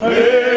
Отче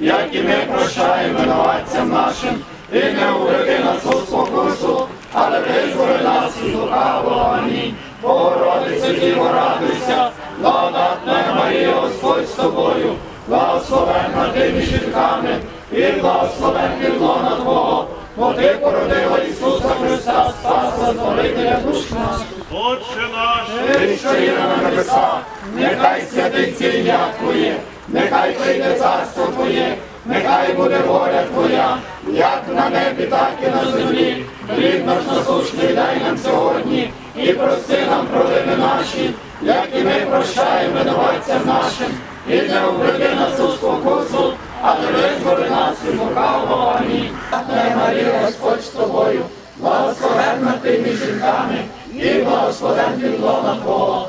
як і ми прощаємо винуватцям нашим, і не уведи нас у спокусу, але визволи нас від лукавого. Амінь. Богородице, Діво, радуйся, благодатна Марія, Господь з тобою, благословенна ти між жінками, і благословен підлона Твого, бо ти породила Ісуса Христа, Спаса, Збавителя душ наших. Отче наш, Ти, що є на небесах, нехай святиться ім'я Твоє, нехай прийде царство Твоє, нехай буде воля Твоя, як на небі, так і на землі. Хліб наш насущний дай нам сьогодні, і прости нам провини наші, як і ми прощаємо винуватцям нашим, і не уведи нас у спокусу, але визволи нас від лукавого. Амінь. Та Марія, Господь з тобою, благословенна ти між жінками, і благословен Твого, ти породила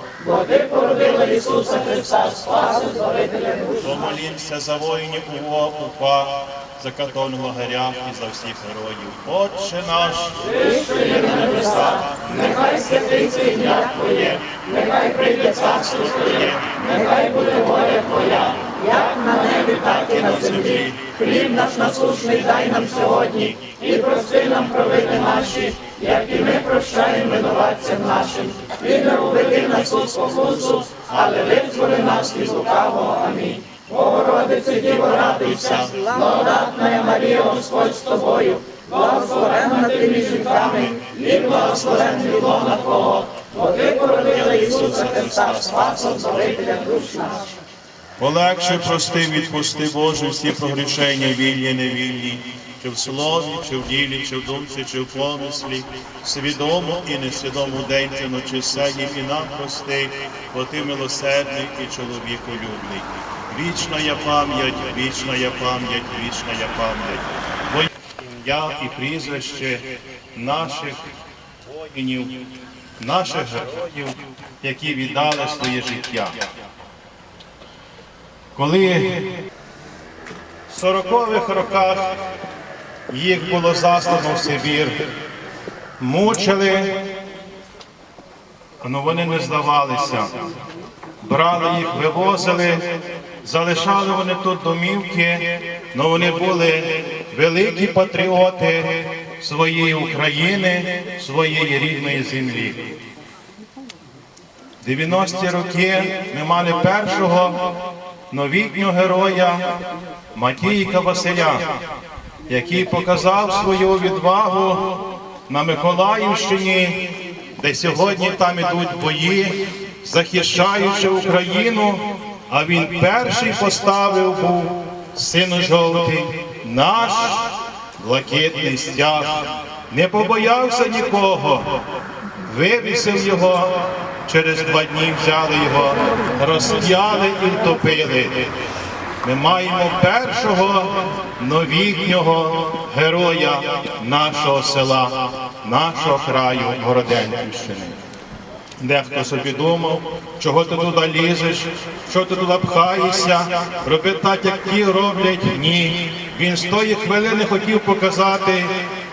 Ісуса Христа, Спаса, Збавителя душ. помолімся за воїнів у УПА, за катон лагерях і за всіх героїв. Отче наш, що є на небесах, нехай святиться ім'я Твоє, нехай прийде царство Твоє, нехай буде воля Твоя, як на небі, так і на землі. Хліб наш насущний дай нам сьогодні, і прости нам провини наші, як і ми прощаємо винуватцям нашим. І не уведи нас у спокусу, але визволи нас від лукавого. Амінь. Богородице, Діво, радуйся, благодатна Марія, Господь з тобою, благословенна ти між жінками, і благословенний лона Твого, бо ти породила Ісуса Христа, Спаса, Збавителя душ наших. Полегше прости, відпусти Боже всі прогрішення вільні, невільні, чи в слові, чи в ділі, чи в думці, чи в помислі, свідомо і несвідомо день чи ночі сені, і нам прости, бо ти милосердний і чоловіколюбний. Вічна я пам'ять, вічна я пам'ять, вічна я пам'ять. Бо ім'я і прізвище наших воїнів, наших героїв, які віддали своє життя. Коли в 40-х роках їх було заслано в Сибір, мучили, але вони не здавалися. Брали їх, вивозили, залишали вони тут домівки, але вони були великі патріоти своєї України, своєї рідної землі. 90-ті роки ми мали першого новітнього героя Матійка Василя, який показав свою відвагу на Миколаївщині, де сьогодні там ідуть бої, захищаючи Україну. А він перший поставив був сину жовтий, наш блакитний стяг, не побоявся нікого, вивісив його, через два дні взяли його, розп'яли і втопили. Ми маємо першого новітнього героя нашого села, нашого краю Городенківщини. Дехто собі думав, чого ти туди лізеш, що ти туди пхаєшся, роби так, як ті роблять. Ні. Він з тої хвилини хотів показати,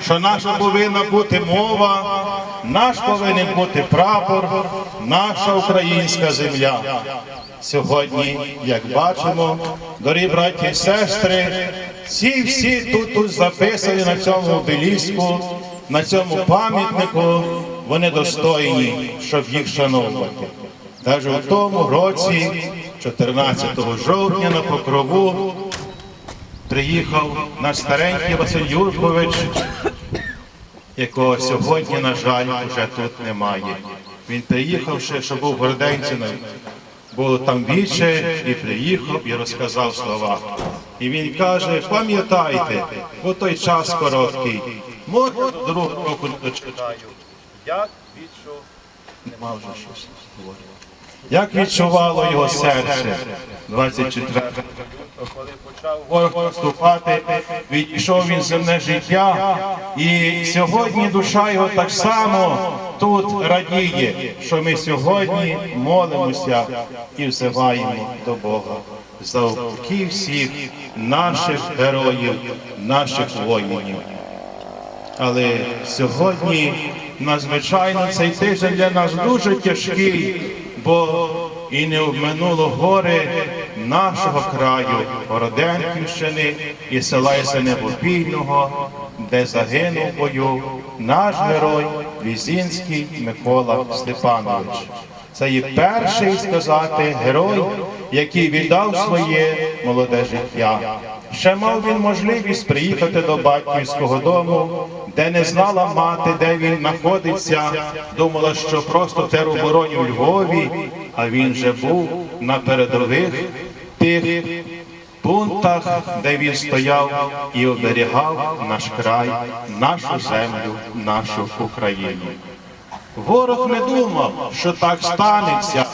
що наша повинна бути мова, наш повинен бути прапор, наша українська земля. Сьогодні, як бачимо, дорогі браті і сестри, ці всі тут, тут записані на цьому обеліску, на цьому пам'ятнику, вони достойні, щоб їх шановувати. Навіть у тому році, 14 жовтня, на покрову, приїхав наш старенький Василь Юркович, якого сьогодні, на жаль, вже тут немає. Він приїхав ще, що був в Горденцінові. Було там віче і приїхав і розказав слова. І він каже: пам'ятайте, бо той час короткий. Може, другого року дочитаю. Як відчув, нема вже щось говорити. Як відчувало його серце 24 коли почав ворог наступати, відійшов він земне життя, і сьогодні душа його так само тут радіє, що ми сьогодні молимося і взиваємо до Бога за упокій всіх наших героїв, наших воїнів. Але сьогодні надзвичайно цей тиждень для нас дуже тяжкий, бо і не обминуло гори нашого краю, Городенківщини і села Ясенебопільного, де загинув бою наш герой Візінський Микола Степанович. Це є перший сказати герой, який віддав своє молоде життя. Ще мав він можливість приїхати до батьківського дому, де не знала мати, де він знаходиться. Думала, що просто теробороні у Львові, а він же був на передових тих пунктах, де він стояв і оберігав наш край, нашу землю, нашу Україну. Ворог не думав, що так станеться.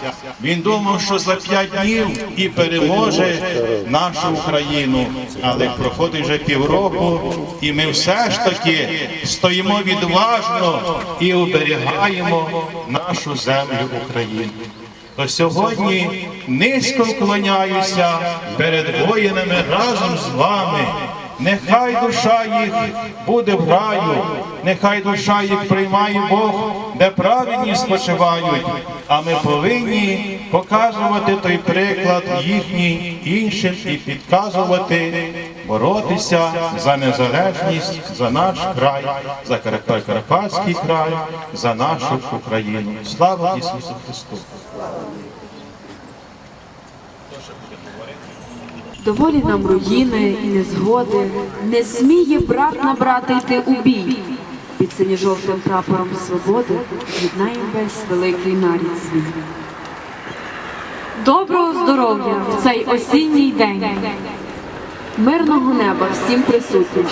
Він думав, що за п'ять днів і переможе нашу Україну. Але проходить вже півроку, і ми все ж таки стоїмо відважно і оберігаємо нашу землю України. То сьогодні низько вклоняюся перед воїнами разом з вами. Нехай душа їх буде в раю, нехай душа їх приймає Бог, де праведні спочивають. А ми повинні показувати той приклад їхній іншим і підказувати, боротися за незалежність, за наш край, за Карпа- Карпатський край, за нашу Україну. Слава Ісусу Христу! Доволі нам руїни і незгоди, не сміє брат на брата йти у бій. Під синьо-жовтим прапором свободи єднає весь великий нарід свій. Доброго здоров'я в цей осінній день, мирного неба всім присутнім.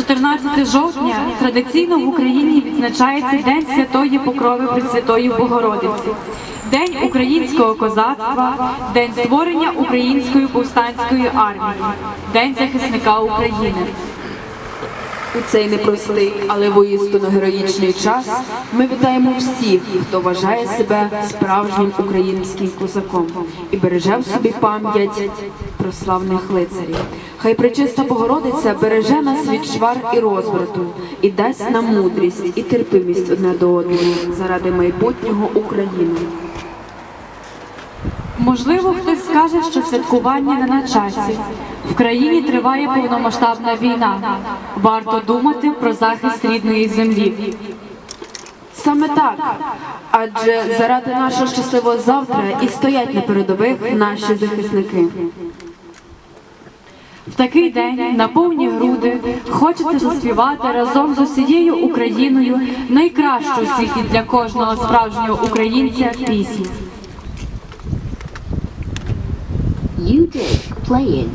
14 жовтня традиційно в Україні відзначається День Святої Покрови Пресвятої Богородиці, День українського козацтва, День створення української повстанської армії, День захисника України. У цей непростий, але воістину героїчний час ми вітаємо всіх, хто вважає себе справжнім українським козаком і береже в собі пам'ять про славних лицарів. Хай пречиста Богородиця береже нас від швар і розврату і дасть нам мудрість і терпимість одне до одного заради майбутнього України. Можливо, хтось скаже, що святкування не на часі. В країні триває повномасштабна війна. Варто думати про захист рідної землі. Саме так, адже заради нашого щасливого завтра і стоять на передових наші захисники. В такий день на повні груди хочеться заспівати разом з усією Україною найкращу у світі для кожного справжнього українця пісню. You did playing.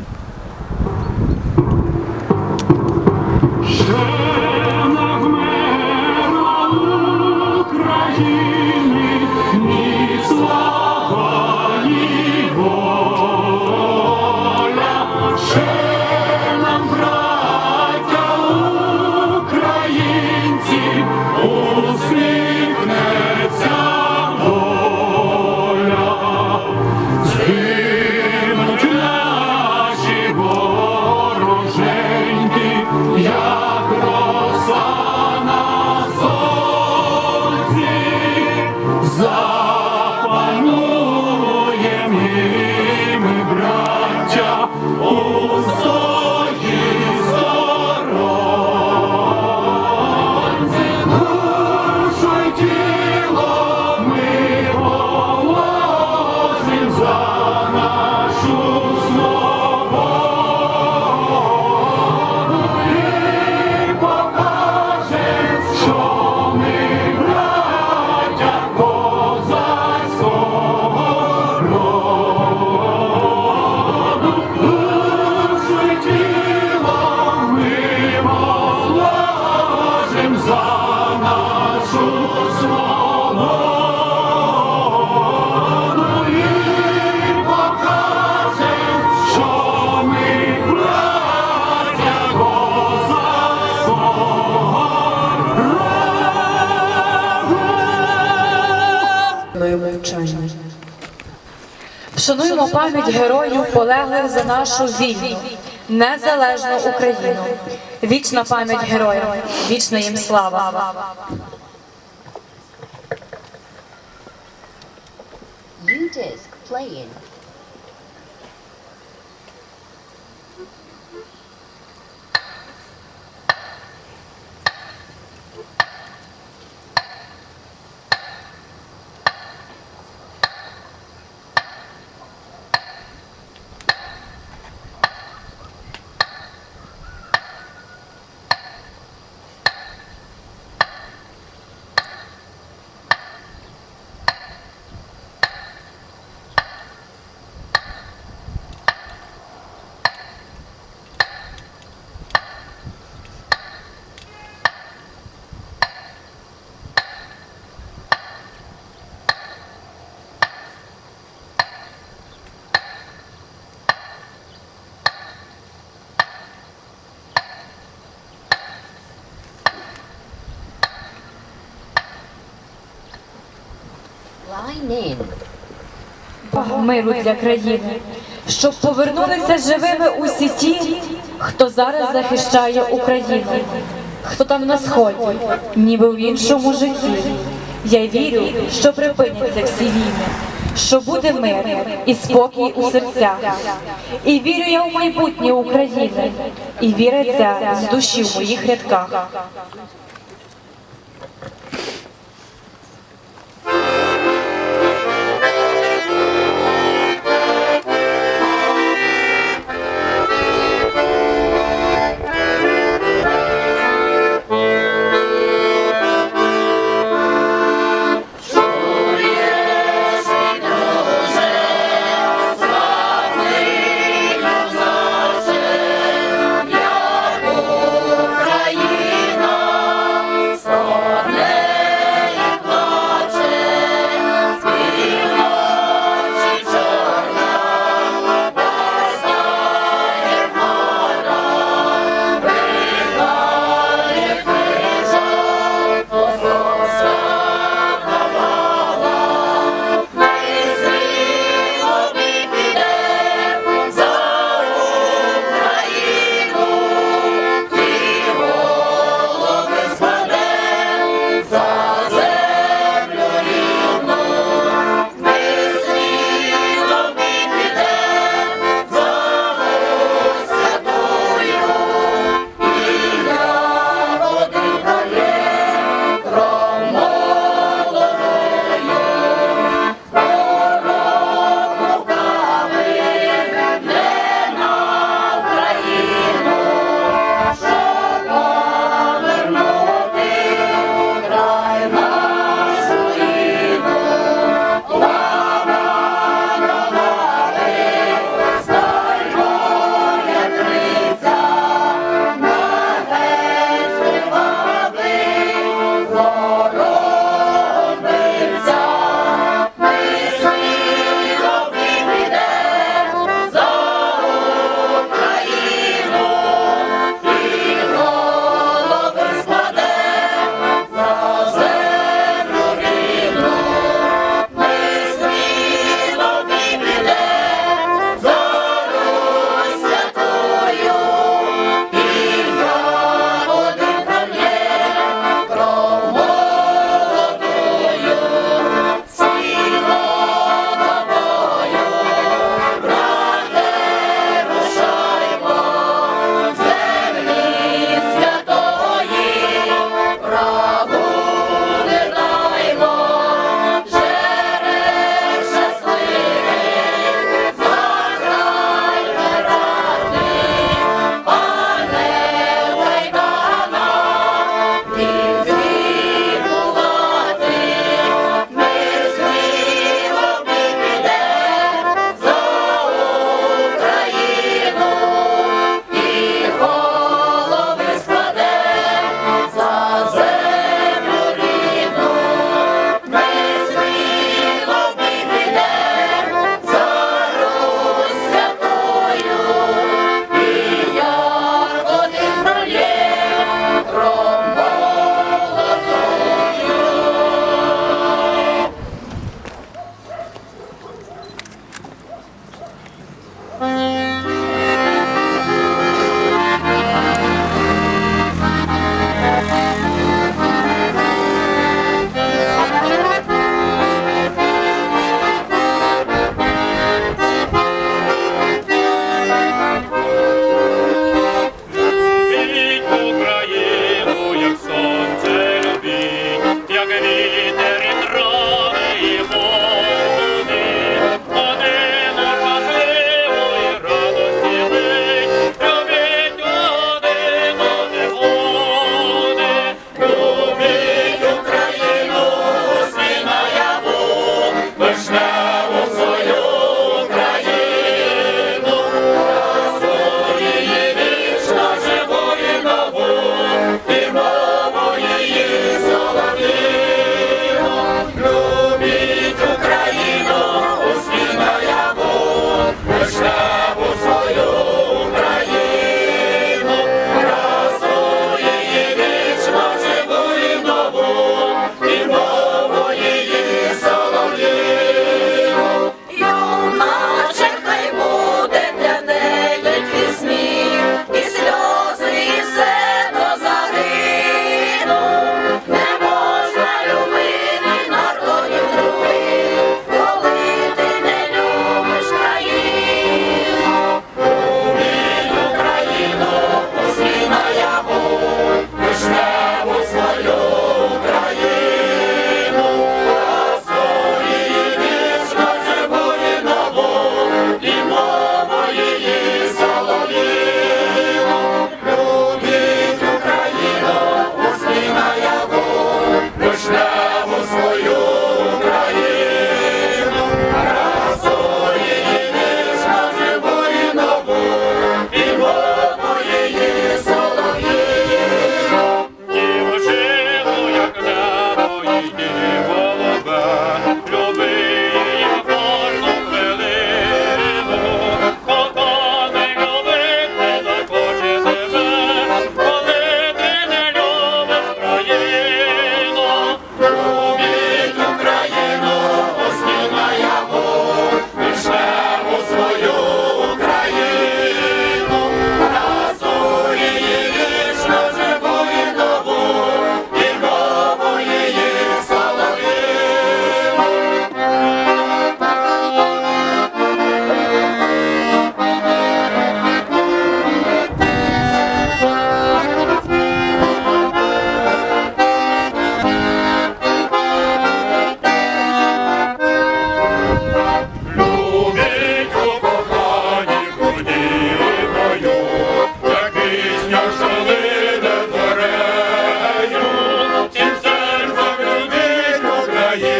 Пам'ять героїв, полеглих за нашу вільну, незалежну Україну. Вічна пам'ять героїв, вічна їм слава. Playing. Line миру для країни, щоб повернулися живими усі ті, хто зараз захищає Україну, хто там на сході, ніби в іншому житті. Я вірю, що припиняться всі війни, що буде мир і спокій у серцях. І вірю я в майбутнє України, і віриться з душі в моїх рядках.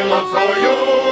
силу свою.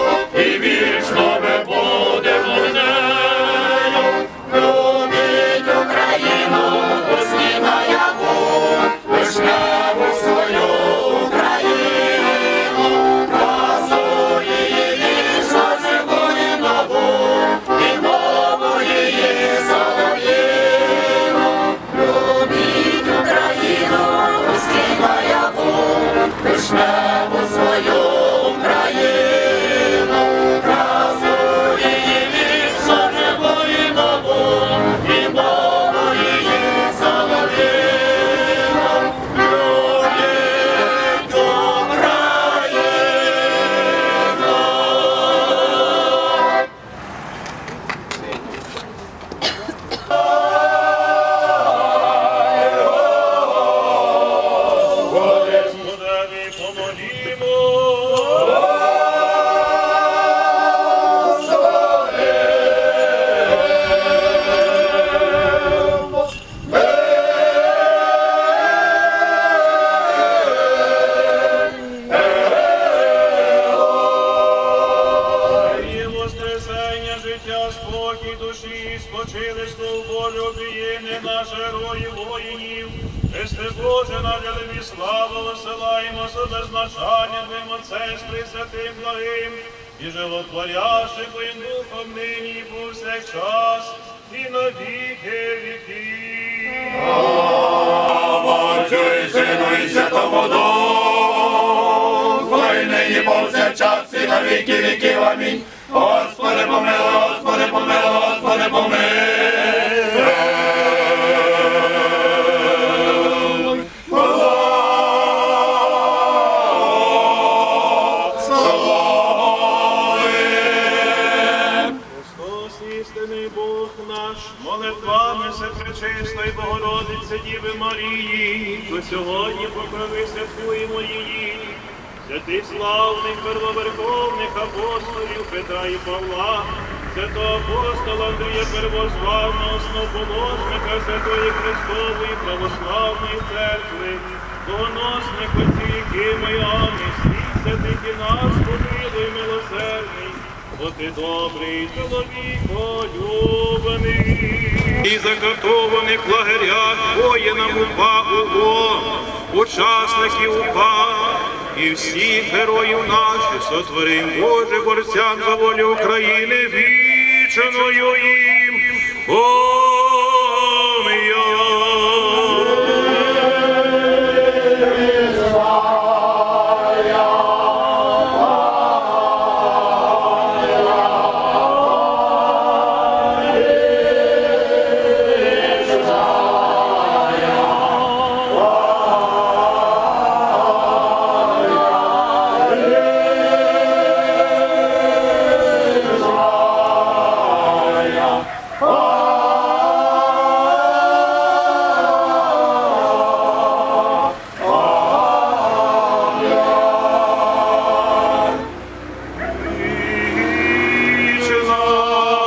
Боже, на тобі славу висилаємо з беззначанням Твоїм Отцем, Святим благим, і животворящим Твоїм Духом нині і повсякчас, і на віки віків. Отцю і Сину і Святому Духу, і нині повсякчас і на віки віків. Амінь. Господи помилуй, Діви Марії, до сьогодні покрови святкуємо її. Святих славних первоверховних апостолів Петра і Павла, святого апостола Андрія Первозваного, основоположника Святої Христової Православної Церкви, богоносних отців Кима і Анни, всіх святих і нас, помилуй милосердний, бо ти добрий чоловіко любаний. І закатованих в лагерях воїнам УПА УГО, учасників УПА і всіх героїв наших сотворив Боже борцям за волю України віченою їм. О,